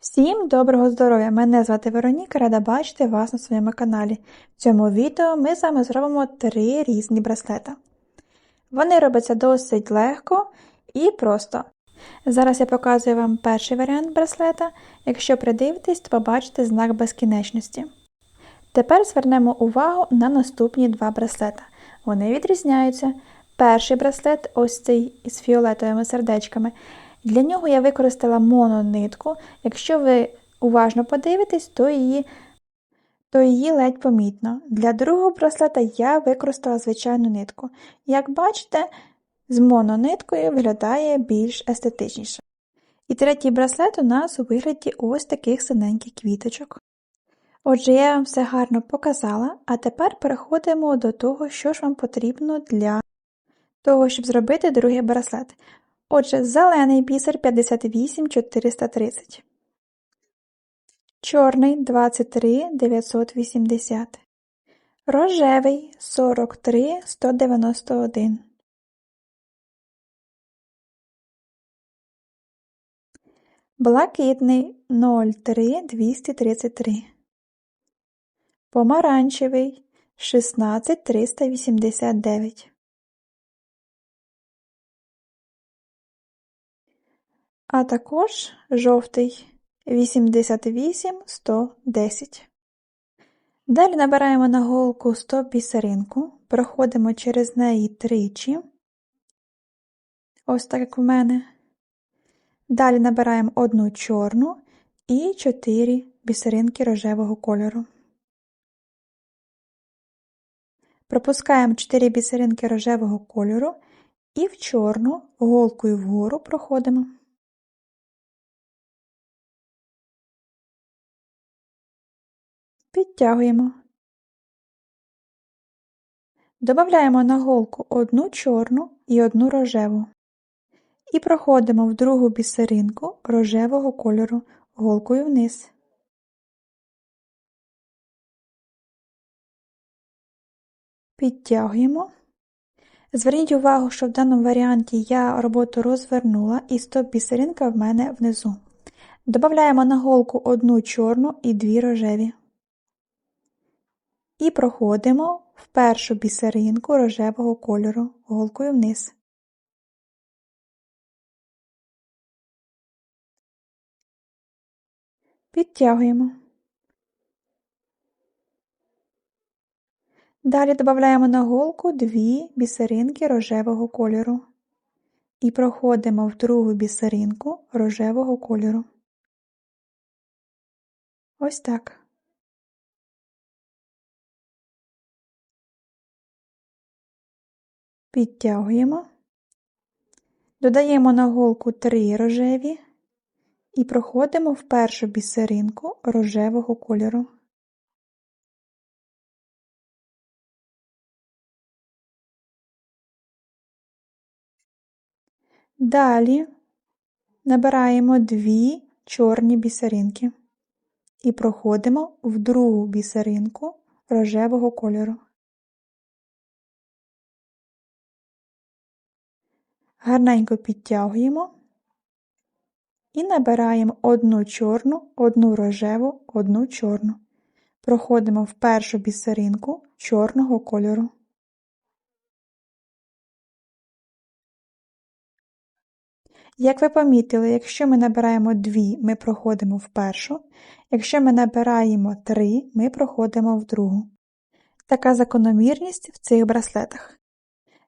Всім доброго здоров'я! Мене звати Вероніка, рада бачити вас на своєму каналі. В цьому відео ми з вами зробимо три різні браслета. Вони робляться досить легко і просто. Зараз я показую вам перший варіант браслета. Якщо придивитесь, то побачите знак безкінечності. Тепер звернемо увагу на наступні два браслета. Вони відрізняються. Перший браслет, ось цей із фіолетовими сердечками. Для нього я використала мононитку. Якщо ви уважно подивитесь, то її то її ледь помітно. Для другого браслета я використала звичайну нитку. Як бачите, з монониткою виглядає більш естетичніше. І третій браслет у нас у вигляді ось таких синеньких квіточок. Отже, я вам все гарно показала, а тепер переходимо до того, що ж вам потрібно для того, щоб зробити другий браслет. Отже, зелений бісер 58430. Чорний 23980. Рожевий 43191. Блакитний 03233. Помаранчевий 16389. А також жовтий 88110. Далі набираємо на голку 100 бісеринку, проходимо через неї тричі, ось так як у мене. Далі набираємо одну чорну і 4 бісеринки рожевого кольору. Пропускаємо 4 бісеринки рожевого кольору і в чорну голкою вгору проходимо. Підтягуємо. Добавляємо на голку одну чорну і одну рожеву. І проходимо в другу бісеринку рожевого кольору голкою вниз. Підтягуємо. Зверніть увагу, що в даному варіанті я роботу розвернула і стоп бісеринка в мене внизу. Добавляємо на голку одну чорну і дві рожеві і проходимо в першу бісеринку рожевого кольору голкою вниз. Підтягуємо. Далі додаємо на голку дві бісеринки рожевого кольору і проходимо в другу бісеринку рожевого кольору. Ось так. Підтягуємо, додаємо на голку три рожеві і проходимо в першу бісеринку рожевого кольору. Далі набираємо дві чорні бісеринки і проходимо в другу бісеринку рожевого кольору. Гарненько підтягуємо і набираємо одну чорну, одну рожеву, одну чорну. Проходимо в першу бісеринку чорного кольору. Як ви помітили, якщо ми набираємо дві, ми проходимо в першу, якщо ми набираємо три, ми проходимо в другу. Така закономірність в цих браслетах.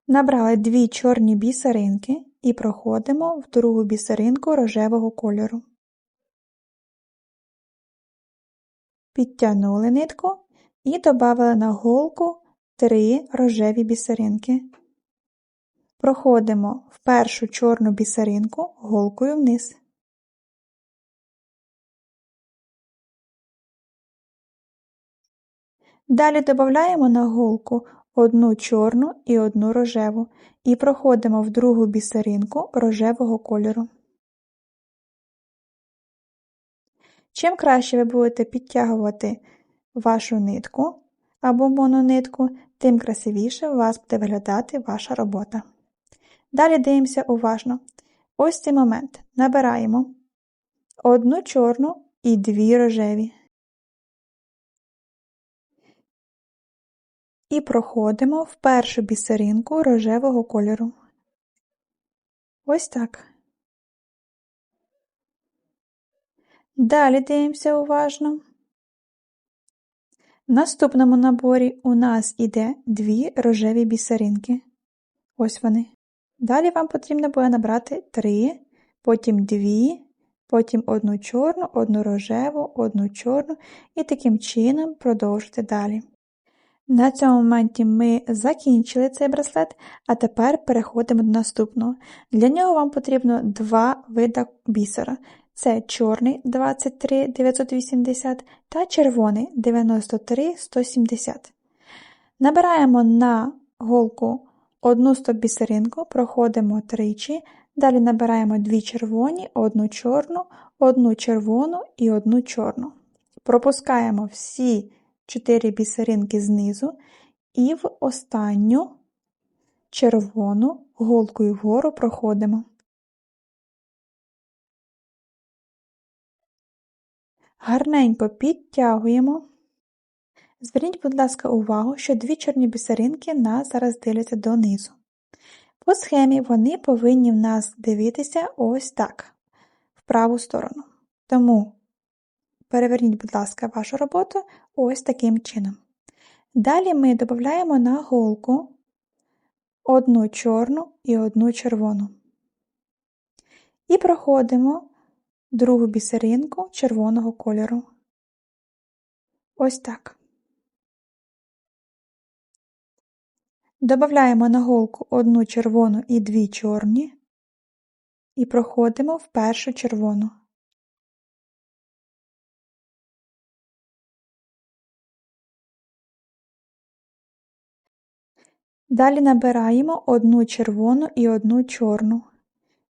Набрали дві чорні бісеринки і проходимо в другу бісеринку рожевого кольору. Підтягнули нитку і додали на голку три рожеві бісеринки. Проходимо в першу чорну бісеринку голкою вниз. Далі додаємо на голку одну чорну і одну рожеву і проходимо в другу бісеринку рожевого кольору. Чим краще ви будете підтягувати вашу нитку або мононитку, тим красивіше у вас буде виглядати ваша робота. Далі дивимося уважно. Ось цей момент. Набираємо одну чорну і дві рожеві. І проходимо в першу бісеринку рожевого кольору. Ось так. Далі дивимося уважно. В наступному наборі у нас іде дві рожеві бісеринки. Ось вони. Далі вам потрібно буде набрати три, потім дві, потім одну чорну, одну рожеву, одну чорну і таким чином продовжити далі. На цьому моменті ми закінчили цей браслет, а тепер переходимо до наступного. Для нього вам потрібно два види бісера. Це чорний 23 980 та червоний 93 170. Набираємо на голку одну стоп-бісеринку, проходимо тричі, далі набираємо дві червоні, одну чорну, одну червону і одну чорну. Пропускаємо всі 4 бісеринки знизу і в останню червону голкою вгору проходимо. Гарненько підтягуємо. Зверніть, будь ласка, увагу, що дві чорні бісеринки нас зараз дивляться донизу. По схемі вони повинні в нас дивитися ось так, в праву сторону. Тому переверніть, будь ласка, вашу роботу ось таким чином. Далі ми додаємо на голку одну чорну і одну червону. І проходимо другу бісеринку червоного кольору. Ось так. Добавляємо на голку одну червону і дві чорні і проходимо в першу червону. Далі набираємо одну червону і одну чорну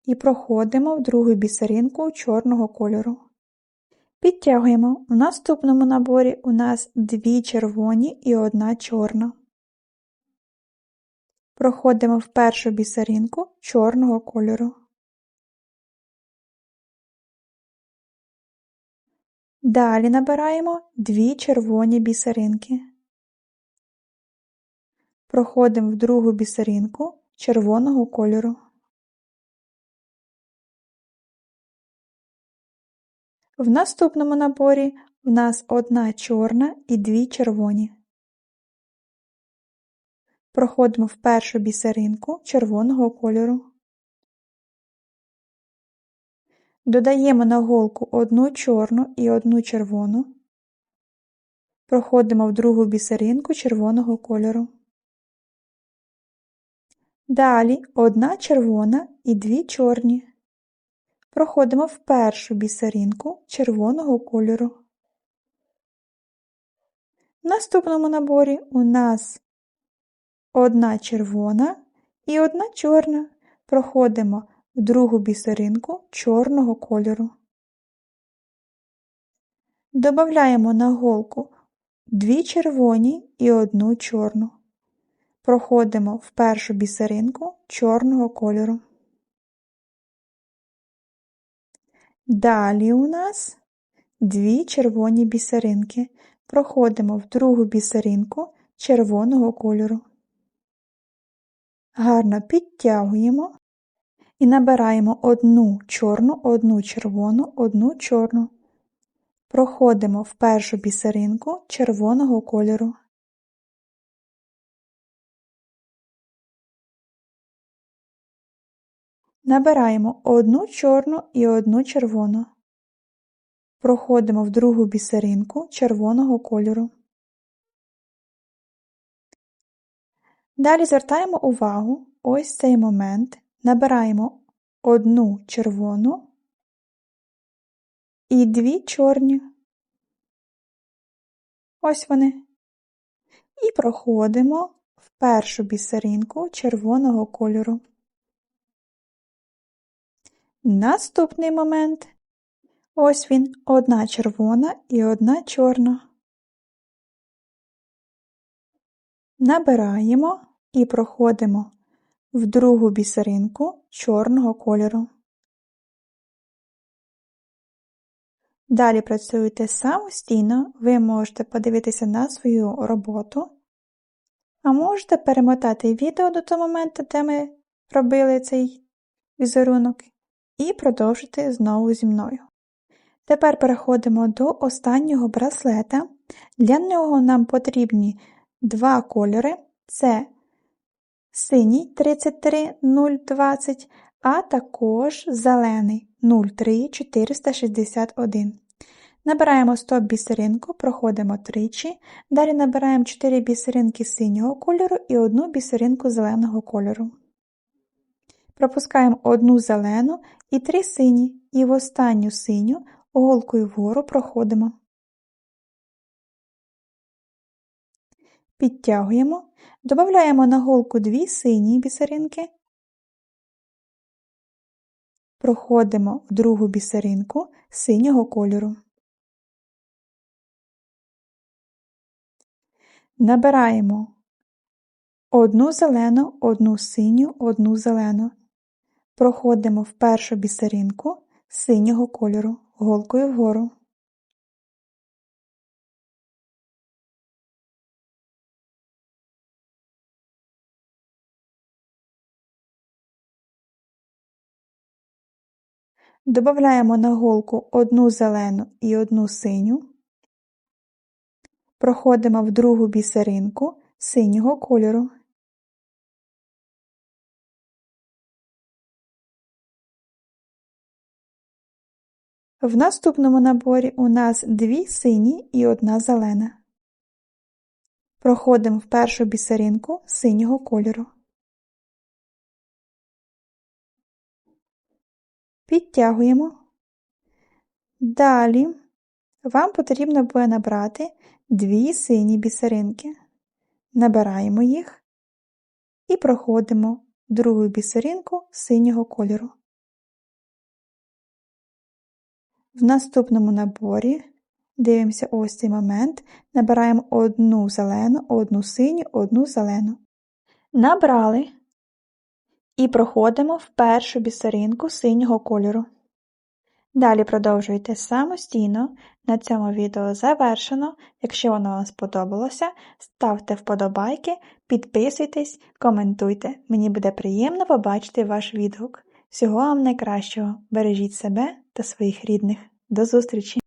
і проходимо в другу бісеринку чорного кольору. Підтягуємо. В наступному наборі у нас дві червоні і одна чорна. Проходимо в першу бісеринку чорного кольору. Далі набираємо дві червоні бісеринки. Проходимо в другу бісеринку червоного кольору. В наступному наборі в нас одна чорна і дві червоні. Проходимо в першу бісеринку червоного кольору. Додаємо на голку одну чорну і одну червону. Проходимо в другу бісеринку червоного кольору. Далі одна червона і дві чорні. Проходимо в першу бісеринку червоного кольору. В наступному наборі у нас одна червона і одна чорна. Проходимо в другу бісеринку чорного кольору. Добавляємо на голку дві червоні і одну чорну. Проходимо в першу бісеринку чорного кольору. Далі у нас дві червоні бісеринки. Проходимо в другу бісеринку червоного кольору. Гарно підтягуємо і набираємо одну чорну, одну червону, одну чорну. Проходимо в першу бісеринку червоного кольору. Набираємо одну чорну і одну червону. Проходимо в другу бісеринку червоного кольору. Далі звертаємо увагу ось цей момент. Набираємо одну червону і дві чорні. Ось вони. І проходимо в першу бісеринку червоного кольору. Наступний момент ось він одна червона і одна чорна. Набираємо і проходимо в другу бісеринку чорного кольору. Далі працюєте самостійно, ви можете подивитися на свою роботу, а можете перемотати відео до того моменту, де ми робили цей візерунок, і продовжити знову зі мною. Тепер переходимо до останнього браслета. Для нього нам потрібні два кольори: це синій 33020, а також зелений 03461. Набираємо 100 бісеринку, проходимо тричі, далі набираємо 4 бісеринки синього кольору і одну бісеринку зеленого кольору. Пропускаємо одну зелену і три сині, і в останню синю голкою вгору проходимо. Підтягуємо, додаємо на голку дві сині бісеринки, проходимо в другу бісеринку синього кольору. Набираємо одну зелену, одну синю, одну зелену. Проходимо в першу бісеринку синього кольору голкою вгору. Добавляємо на голку одну зелену і одну синю, проходимо в другу бісеринку синього кольору. В наступному наборі у нас дві сині і одна зелена. Проходимо в першу бісеринку синього кольору. Підтягуємо. Далі вам потрібно буде набрати дві сині бісеринки. Набираємо їх і проходимо другу бісеринку синього кольору. В наступному наборі дивимося ось цей момент, набираємо одну зелену, одну синю, одну зелену. Набрали і проходимо в першу бісеринку синього кольору. Далі продовжуйте самостійно. На цьому відео завершено. Якщо воно вам сподобалося, ставте вподобайки, підписуйтесь, коментуйте. Мені буде приємно побачити ваш відгук. Всього вам найкращого. Бережіть себе та своїх рідних. До зустрічі!